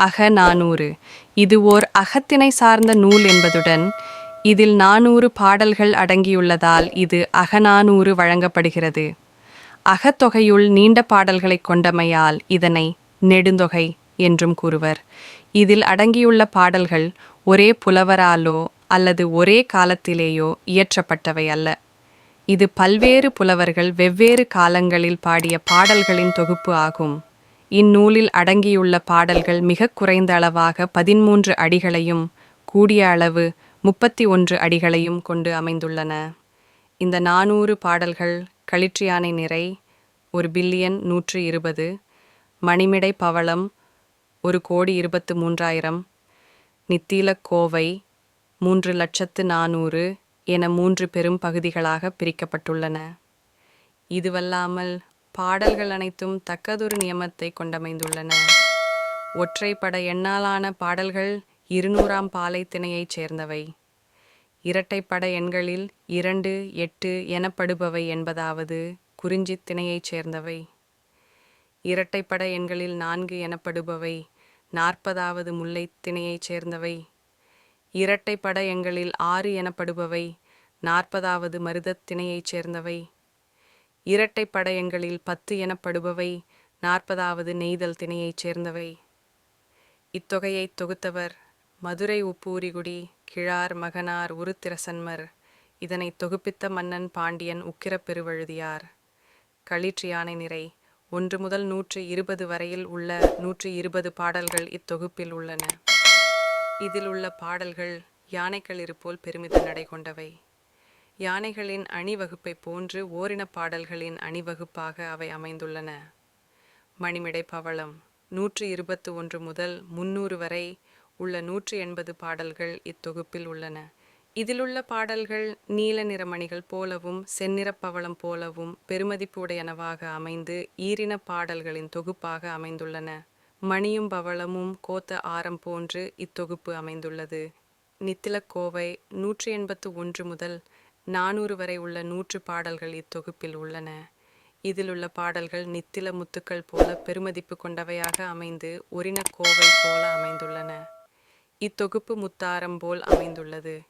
அக நானூறு. இது ஓர் அகத்தினை சார்ந்த நூல் என்பதுடன் இதில் நானூறு பாடல்கள் அடங்கியுள்ளதால் இது அகநானூறு வழங்கப்படுகிறது. அகத்தொகையுள் நீண்ட பாடல்களைக் கொண்டமையால் இதனை நெடுந்தொகை என்றும் கூறுவர். இதில் அடங்கியுள்ள பாடல்கள் ஒரே புலவராலோ அல்லது ஒரே காலத்திலேயோ இயற்றப்பட்டவை அல்ல. இது பல்வேறு புலவர்கள் வெவ்வேறு காலங்களில் பாடிய பாடல்களின் தொகுப்பு ஆகும். இந்நூலில் அடங்கியுள்ள பாடல்கள் மிக குறைந்த அளவாக பதிமூன்று அடிகளையும் கூடிய அளவு முப்பத்தி ஒன்று அடிகளையும் கொண்டு அமைந்துள்ளன. இந்த நானூறு பாடல்கள் களிற்றியானை நிறை ஒரு பில்லியன் நூற்று இருபது மணிமிடை பவளம் ஒரு கோடி இருபத்து மூன்றாயிரம் நித்தில கோவை மூன்று லட்சத்து நானூறு என மூன்று பெரும் பகுதிகளாக பிரிக்கப்பட்டுள்ளன. இதுவல்லாமல் பாடல்கள் அனைத்தும் தக்கதொரு நியமத்தை கொண்டமைந்துள்ளன. ஒற்றைப்பட எண்ணாலான பாடல்கள் இருநூறாம் பாலை திணையைச் சேர்ந்தவை. இரட்டைப்பட எண்களில் இரண்டு எட்டு எனப்படுபவை என்பதாவது குறிஞ்சித் திணையைச் சேர்ந்தவை. இரட்டைப்பட எண்களில் நான்கு எனப்படுபவை நாற்பதாவது முல்லைத் திணையைச் சேர்ந்தவை. இரட்டைப்பட எண்களில் ஆறு எனப்படுபவை நாற்பதாவது மருதத் திணையைச் சேர்ந்தவை. இரட்டை படையங்களில் பத்து எனப்படுபவை நாற்பதாவது நெய்தல் திணையைச் சேர்ந்தவை. இத்தொகையைத் தொகுத்தவர் மதுரை உப்பூரிகுடி கிழார் மகனார் உருத்திரசன்மர். இதனைத் தொகுப்பித்த மன்னன் பாண்டியன் உக்கிரப்பெருவழுதியார் களிற்றியானை நிறை ஒன்று முதல் நூற்று இருபது வரையில் உள்ள நூற்று இருபது பாடல்கள் இத்தொகுப்பில் உள்ளன. இதில் உள்ள பாடல்கள் யானைகளிறு போல் பெருமித நடை கொண்டவை யானைகளின் அணிவகுப்பைப் போன்று ஓரினப் பாடல்களின் அணிவகுப்பாக அவை அமைந்துள்ளன. மணிமிடை பவளம் நூற்றி இருபத்து ஒன்று முதல் முன்னூறு வரை உள்ள நூற்று எண்பது பாடல்கள் இத்தொகுப்பில் உள்ளன. இதிலுள்ள பாடல்கள் நீல நிறமணிகள் போலவும் செந்நிறப் பவளம் போலவும் பெருமதிப்புடையனவாக அமைந்து ஈரின பாடல்களின் தொகுப்பாக அமைந்துள்ளன. மணியும் பவளமும் கோத்த ஆரம் போன்று இத்தொகுப்பு அமைந்துள்ளது. நித்திலக்கோவை நூற்றி எண்பத்து ஒன்று முதல் நானூறு வரை உள்ள நூற்று பாடல்கள் இத்தொகுப்பில் உள்ளன. இதிலுள்ள பாடல்கள் நித்தில முத்துக்கள் போல பெருமதிப்பு கொண்டவையாக அமைந்து ஒரின கோவை போல அமைந்துள்ளன. இத்தொகுப்பு முத்தாரம் போல் அமைந்துள்ளது.